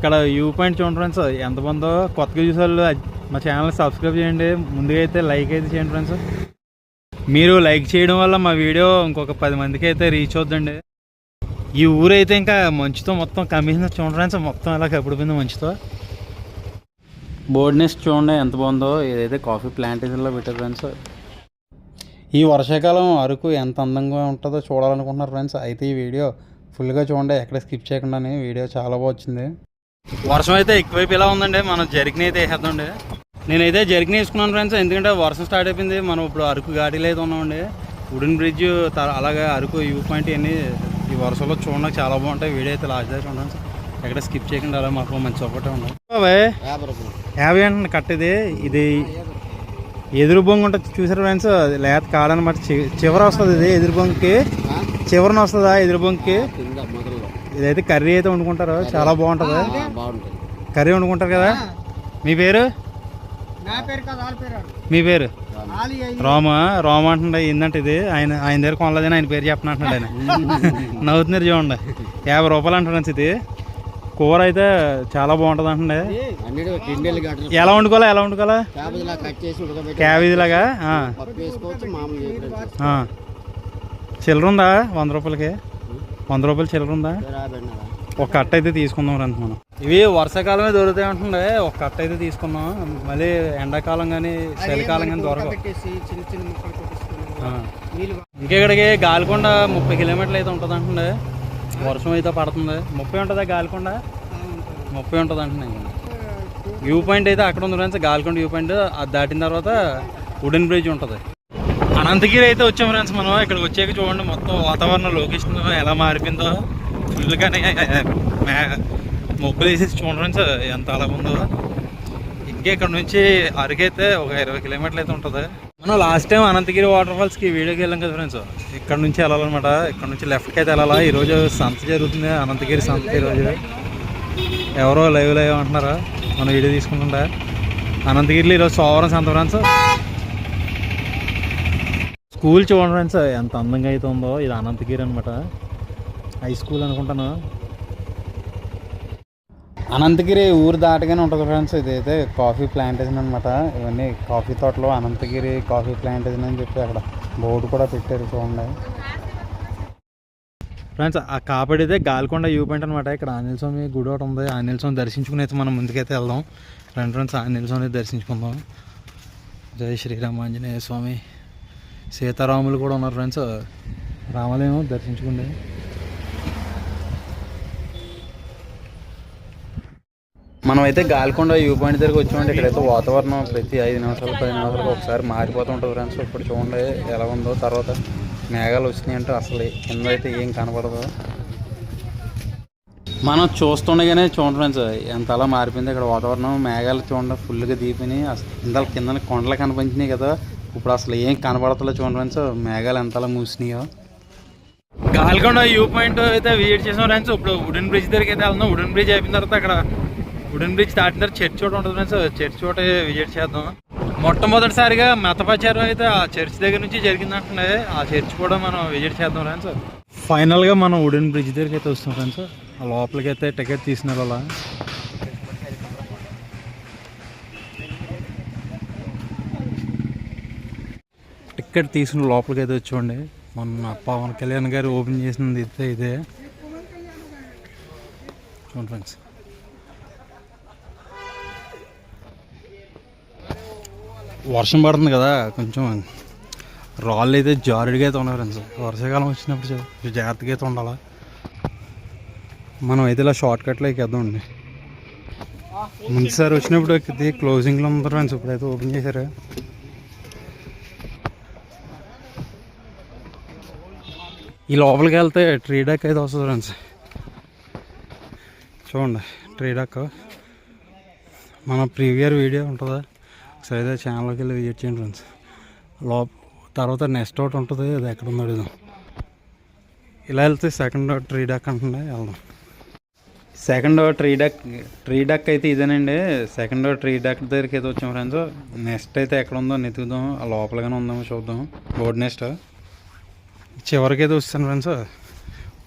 ఇక్కడ view point చూడండి friends ఎంత బాగుందో కొత్తగా చూసే వాళ్ళు మా ఛానల్ సబ్స్క్రైబ్ చేయండి. ముందుగా అయితే లైక్ అయితే చేయండి ఫ్రెండ్స్ మీరు లైక్ చేయడం వల్ల మా వీడియో ఇంకొక పది మందికి అయితే రీచ్ అవుద్దండి ఈ ఊరు అయితే ఇంకా మంచుతో మొత్తం కమిషన్ చూడండి ఫ్రెండ్స్ మొత్తం అలా కప్పుడిపోయింది మంచుతో. బోర్డ్నెస్ చూడండి ఎంత బాగుందో. ఇదైతే కాఫీ ప్లాంటేషన్లో పెట్టారు ఫ్రెండ్స్ ఈ వర్షాకాలం అరకు ఎంత అందంగా ఉంటుందో చూడాలనుకుంటున్నారు ఫ్రెండ్స్ అయితే ఈ వీడియో ఫుల్గా చూడండి ఎక్కడ స్కిప్ చేయకుండా వీడియో చాలా బాగా వచ్చింది. వర్షం అయితే ఎక్కువైపు ఇలా ఉందండి. మనం జరిగిన అయితే వేసేద్దండి నేనైతే జరిగిన వేసుకున్నాను ఫ్రెండ్స్ ఎందుకంటే వర్షం స్టార్ట్ అయిపోయింది. మనం ఇప్పుడు అరకు గాడీలో అయితే ఉన్నామండి. వుడెన్ బ్రిడ్జ్ అలాగే అరకు వ్యూ పాయింట్ ఇవన్నీ ఈ వర్షంలో చూడడానికి చాలా బాగుంటాయి. వీడియో అయితే లాస్ట్ దాకా ఉండాలి ఎక్కడ స్కిప్ చేయకుండా అలా మాకు మంచి ఒకటే ఉండాలి యాభై అండి కట్ ఇది. ఇది ఎదురు బొంగు ఉంటుంది. చూసారు ఫ్రెండ్స్ లేత కాడనమాట చివర వస్తుంది ఇది ఎదురు బొంగుకి. చివరన వస్తుందా ఎదురు బొంగుకి? ఇదైతే కర్రీ అయితే వండుకుంటారు. చాలా బాగుంటుంది. కర్రీ వండుకుంటారు కదా? మీ పేరు? మీ పేరు? రామ. రామ అంటుండే ఏంటంటే ఇది. ఆయన ఆయన దగ్గర కొనలేదని ఆయన పేరు చెప్పను అంటున్నాడు ఆయన. నవ్వుతున్నారు చూడండి. యాభై రూపాయలు అంటున్నాను ఇది కూర అయితే చాలా బాగుంటుంది అంటుండే ఎలా వండుకోవాలా ఎలా వండుకోవాలా? క్యాబేజ్ లాగా. చిల్లర ఉందా? వంద రూపాయలకి? వంద రూపాయలు చిల్లర ఉందా? ఒక కట్ట అయితే తీసుకుందాం రండి మనం ఇవి వర్షాకాలమే దొరుకుతాయి అంటుండే ఒక కట్ట అయితే తీసుకున్నాం మళ్ళీ ఎండాకాలం కానీ చలికాలం కానీ దొరకవు. ఇంకెక్కడికి? గాలికొండ ముప్పై కిలోమీటర్లు అయితే ఉంటుంది అంటుండే వర్షం అయితే పడుతుంది. ముప్పై ఉంటుందా గాలికొండ? ముప్పై ఉంటుంది అంటున్నాయి. వ్యూ పాయింట్ అయితే అక్కడ ఉంది ఫ్రెండ్స్ గాలికొండ వ్యూ పాయింట్. అది దాటిన తర్వాత వుడెన్ బ్రిడ్జ్ ఉంటుంది. అనంతగిరి అయితే వచ్చాం ఫ్రెండ్స్ మనం. ఇక్కడికి వచ్చాక చూడండి మొత్తం వాతావరణం లొకేషన్ ఎలా మారిపోయిందో. ఫుల్గానే మొబ్బులు వేసేసి చూడండి సార్ ఎంత అలా ఉందో. ఇంకా ఇక్కడ నుంచి అరకైతే ఒక ఇరవై కిలోమీటర్లు అయితే ఉంటుంది. మనం లాస్ట్ టైం అనంతగిరి వాటర్ ఫాల్స్కి వీడియోకి వెళ్ళాం కదా ఫ్రెండ్స్ ఇక్కడ నుంచి వెళ్ళాలన్నమాట. ఇక్కడ నుంచి లెఫ్ట్కి అయితే వెళ్ళాలా. ఈరోజు సంత జరుగుతుంది. అనంతగిరి సంత ఈరోజు ఎవరో లైవ్ లైవ్ అంటున్నారా? మనం వీడియో తీసుకుంటుంటా. అనంతగిరిలో ఈరోజు సోమవారం సంత ఫ్రెండ్స్ స్కూల్ చూడండి ఫ్రెండ్స్ ఎంత అందంగా అయితే ఉందో. ఇది అనంతగిరి అనమాట హై స్కూల్ అనుకుంటాను. అనంతగిరి ఊరు దాటగానే ఉంటుంది ఫ్రెండ్స్. ఇదైతే కాఫీ ప్లాంటేషన్ అనమాట ఇవన్నీ కాఫీ తోటలో అనంతగిరి కాఫీ ప్లాంటేషన్ అని చెప్పి అక్కడ బోర్డు కూడా పెట్టారు చూడండి. ఫ్రెండ్స్ ఆ కాపాడి అయితే గాలికొండ వ్యూ పాయింట్ అనమాట ఇక్కడ ఆంజనేయ స్వామి గుడి ఒకటి ఉంది. ఆంజనేయ స్వామి దర్శించుకుని అయితే మనం ముందుకైతే వెళ్దాం. రెండు ఫ్రెండ్స్ ఆంజనేయ స్వామిని దర్శించుకుందాం. జై శ్రీరామ ఆంజనేయ స్వామి. సీతారాములు కూడా ఉన్నారు ఫ్రెండ్స్ రామాలయం దర్శించుకుండే. మనమైతే గాలికొండ వ్యూ పాయింట్ దగ్గరికి వచ్చామంటే ఇక్కడైతే వాతావరణం ప్రతి ఐదు నిమిషాలు పది నిమిషాలకు ఒకసారి మారిపోతూ ఉంటుంది ఫ్రెండ్స్ ఇప్పుడు చూడండి ఎలా ఉందో తర్వాత మేఘాలు వచ్చినాయి అంటే అసలు కింద అయితే ఏం కనపడదు. మనం చూస్తుండగానే చూడండి ఫ్రెండ్స్ ఎంత అలా మారిపోయింది ఇక్కడ వాతావరణం. మేఘాలు చూడండి ఫుల్గా దీపినాయి అసలు ఇంత కింద కొండలు కనిపించినాయి కదా. ఇప్పుడు అసలు ఏం కనబడతలో చూడండి ఫ్రెండ్స్. మేఘాలు ఎంతలా మూసినాయో. గాల్కొండ వ్యూ పాయింట్ అయితే విజిట్ చేసాం ఫ్రెండ్స్. ఇప్పుడు వుడెన్ బ్రిడ్జ్ దగ్గరికి అయితే వెళ్దాం. వుడెన్ బ్రిడ్జ్ అయిపోయిన తర్వాత అక్కడ వుడెన్ బ్రిడ్జ్ దాటిన తర్వాత చర్చ్ ఒకటి ఉంటుంది ఫ్రెండ్స్. చర్చ్ ఒకటి విజిట్ చేద్దాం. మొట్టమొదటిసారిగా మతపచారం అయితే ఆ చర్చ్ దగ్గర నుంచి జరిగిందంటే ఆ చర్చ్ కూడా మనం విజిట్ చేద్దాం ఫ్రెండ్స్. ఫైనల్గా మనం వుడెన్ బ్రిడ్జ్ దగ్గరికి అయితే వస్తాం ఫ్రెండ్స్. ఆ లోపలికి అయితే టికెట్ తీసిన వాళ్ళ టికెట్ తీసుకుని లోపలికి అయితే వచ్చేయండి మొన్న పవన్ కళ్యాణ్ గారు ఓపెన్ చేసింది అయితే ఇదే. చూడండి ఫ్రెండ్స్. వర్షం పడుతుంది కదా కొంచెం రాళ్ళు అయితే జారుడిగా అయితే ఉన్నాయి ఫ్రెండ్స్. వర్షాకాలం వచ్చినప్పుడు జాగ్రత్తగా అయితే ఉండాలి. మనం అయితే ఇలా షార్ట్ కట్లో ఎక్కేద్దామండి. ముందుసారి వచ్చినప్పుడు ఇది క్లోజింగ్లో ఉంది ఫ్రెండ్స్ ఇప్పుడైతే ఓపెన్ చేశారు. ఈ లోపలికి వెళ్తే ట్రీ డక్ అయితే వస్తుంది ఫ్రెండ్స్ చూడండి ట్రీ డక్ మన ప్రీవియర్ వీడియో ఉంటుందా? ఒకసారి అయితే ఛానల్కి వెళ్ళి విజిట్ చేయండి ఫ్రెండ్స్ లోప తర్వాత నెక్స్ట్ ఒకటి ఉంటుంది అది ఎక్కడ ఉందో అడుగుదాం. ఇలా వెళ్తే సెకండ్ ట్రీ డక్ అంటుండే వెళ్దాం. Second tree duck tree duck అయితే ఇదేనండి. సెకండ్ ట్రీ డక్ దగ్గరికి అయితే వచ్చాం ఫ్రెండ్స్ నెక్స్ట్ అయితే ఎక్కడ ఉందో నెతుకుదాం లోపలగానే ఉందామో చూద్దాం. బోర్డ్ నెక్స్ట్ చివరికి అయితే వస్తాను ఫ్రెండ్స్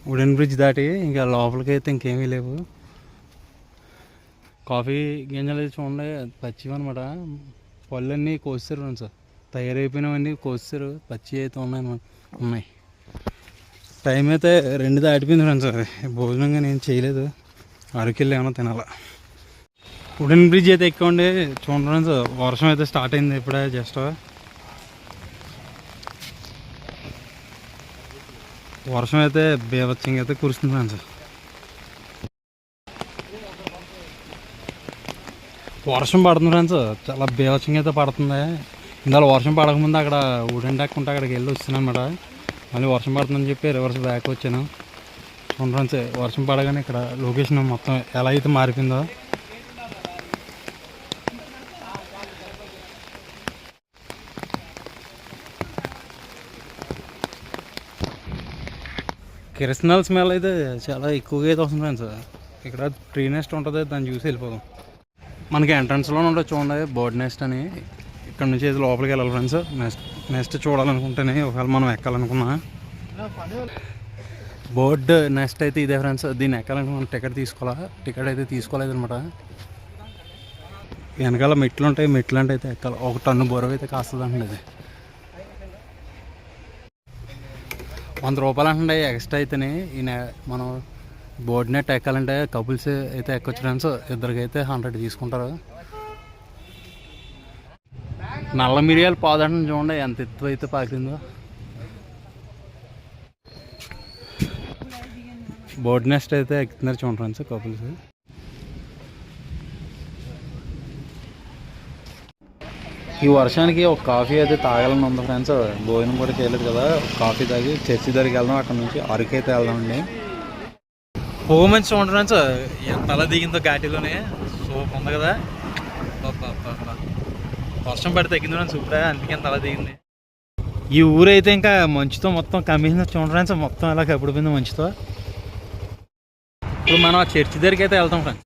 వుడెన్ బ్రిడ్జ్ దాటి ఇంకా లోపలికి అయితే ఇంకేమీ లేవు. కాఫీ గింజలు అయితే చూడండి పచ్చివి అనమాట పళ్ళన్నీ కోస్తారు ఫ్రెండ్స్ తయారైపోయినవన్నీ కోస్తారు. పచ్చి అయితే ఉన్నాయి ఉన్నాయి. టైం అయితే రెండు దాటిపోయింది ఫ్రెండ్స్ భోజనంగా నేను చేయలేదు. అరకెళ్ళి ఏమైనా తినాలా. వుడెన్ బ్రిడ్జ్ అయితే ఎక్కువ ఉండే చూడండి ఫ్రెండ్స్ వర్షం అయితే స్టార్ట్ అయింది ఇప్పుడే జస్ట్ వర్షం అయితే బీభత్సంగా అయితే కురుస్తుంది ఫ్రెండ్స్. వర్షం పడుతుంది ఫ్రెండ్స్. చాలా బీభత్సంగా అయితే పడుతుంది. ఇందులో వర్షం పడకముందు అక్కడ వుడెన్ డెక్ అక్కడికి వెళ్ళి వచ్చాను అనమాట మళ్ళీ వర్షం పడుతుందని చెప్పి రివర్స్ బ్యాక్ వచ్చాను. చూడండి ఫ్రెండ్స్ వర్షం పడగానే ఇక్కడ లొకేషన్ మొత్తం ఎలా అయితే మారిపోయిందో. కిరసనాల్ స్మెల్ అయితే చాలా ఎక్కువగా అయితే వస్తుంది ఫ్రెండ్స్. ఇక్కడ ట్రీ నెస్ట్ ఉంటుంది దాన్ని చూసి వెళ్ళిపోదాం. మనకి ఎంట్రన్స్లో ఉంటుంది చూడండి బర్డ్ నెస్ట్ అని. ఇక్కడ నుంచి అయితే లోపలికి వెళ్ళాలి ఫ్రెండ్స్. నెస్ట్ నెస్ట్ చూడాలనుకుంటేనే ఒకవేళ మనం ఎక్కాలనుకున్నా. బర్డ్ నెక్స్ట్ అయితే ఇదే ఫ్రెండ్స్. దీన్ని ఎక్కాలంటే మనం టికెట్ తీసుకోవాలా? టికెట్ అయితే తీసుకోలేదు అనమాట వెనకాల మెట్లు ఉంటాయి మెట్లు అంటే అయితే ఎక్కాలి. ఒక టన్ను బరువు అయితే కాస్తుంది అండి ఇది వంద రూపాయలు అంటే ఎక్స్ట్రా అయితేనే. ఈయన మనం బోర్డు నెట్ ఎక్కాలంటే కపుల్స్ అయితే ఎక్కొచ్చు ఫ్రెండ్స్. ఇద్దరికి అయితే హండ్రెడ్ తీసుకుంటారు. నల్ల మిరియాలు పాదండం చూడండి ఎంత ఎత్తు అయితే పాకిందో. బోర్డ్ నెస్ట్ అయితే ఎక్కుతున్నారు చూడండి ఫ్రెండ్స్ కపుల్స్. ఈ వర్షానికి ఒక కాఫీ అయితే తాగాలని ఉంది ఫ్రెండ్స్ భోజనం కూడా చేయలేదు కదా. కాఫీ తాగి చర్చి దగ్గరికి వెళ్దాం. అక్కడ నుంచి అరకు అయితే వెళ్దామండి. మంచి చూడండి ఫ్రెండ్స్ ఎంత దిగిందో ఘాటీలోనే. సూప్ ఉంది కదా. వర్షం పడి తగ్గింది ఫ్రెండ్స్ ఇప్పుడే అందుకే ఎంత దిగింది. ఈ ఊరైతే ఇంకా మంచుతో మొత్తం కమిషన్ చూడండి ఫ్రెండ్స్ మొత్తం ఎలా కప్పుడిపోయింది మంచుతో. ఇప్పుడు మనం ఆ చర్చి దగ్గరికి అయితే వెళ్తాం ఫ్రెండ్స్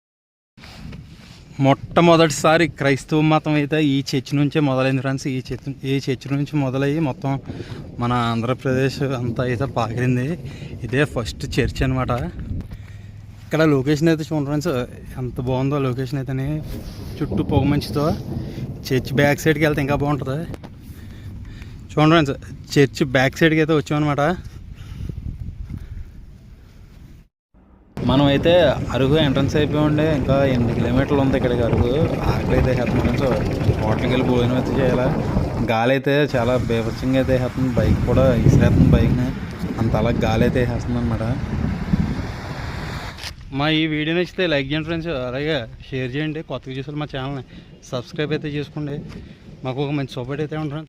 మొట్టమొదటిసారి క్రైస్తవ మతం అయితే ఈ చర్చి నుంచే మొదలైంది ఫ్రెండ్స్ ఈ చర్చి ఈ చర్చి నుంచి మొదలయ్యి మొత్తం మన ఆంధ్రప్రదేశ్ అంతా అయితే పాకిరింది ఇదే ఫస్ట్ చర్చ్ అనమాట ఇక్కడ లొకేషన్ అయితే చూడండి ఫ్రెండ్స్ ఎంత బాగుందో లొకేషన్ అయితేనే చుట్టూ పొగ మంచుతో చర్చ్ బ్యాక్ సైడ్కి వెళ్తే ఇంకా బాగుంటుంది. చూడండి ఫ్రెండ్స్ చర్చ్ బ్యాక్ సైడ్కి అయితే వచ్చామన్నమాట. మనం అయితే అరుగు ఎంట్రన్స్ అయిపోయిండే ఇంకా ఎనిమిది కిలోమీటర్లు ఉంది ఇక్కడికి అరుగు. ఆకలి అయితే వేస్తుంది హోటల్కి వెళ్ళి భోజనం అయితే చేయాలా. గాలి అయితే చాలా బీభత్సంగా అయితే వేస్తుంది బైక్ కూడా ఇసిరేస్తుంది బైక్ని. అంత అలా గాలి అయితే వేస్తుంది అనమాట మా ఈ వీడియో నచ్చితే లైక్ చేయండి ఫ్రెండ్స్. అలాగే షేర్ చేయండి. కొత్తగా చూసారు మా ఛానల్ని సబ్స్క్రైబ్ అయితే చేసుకోండి. మాకు ఒక మంచి సపోర్ట్ అయితే ఉంటుంది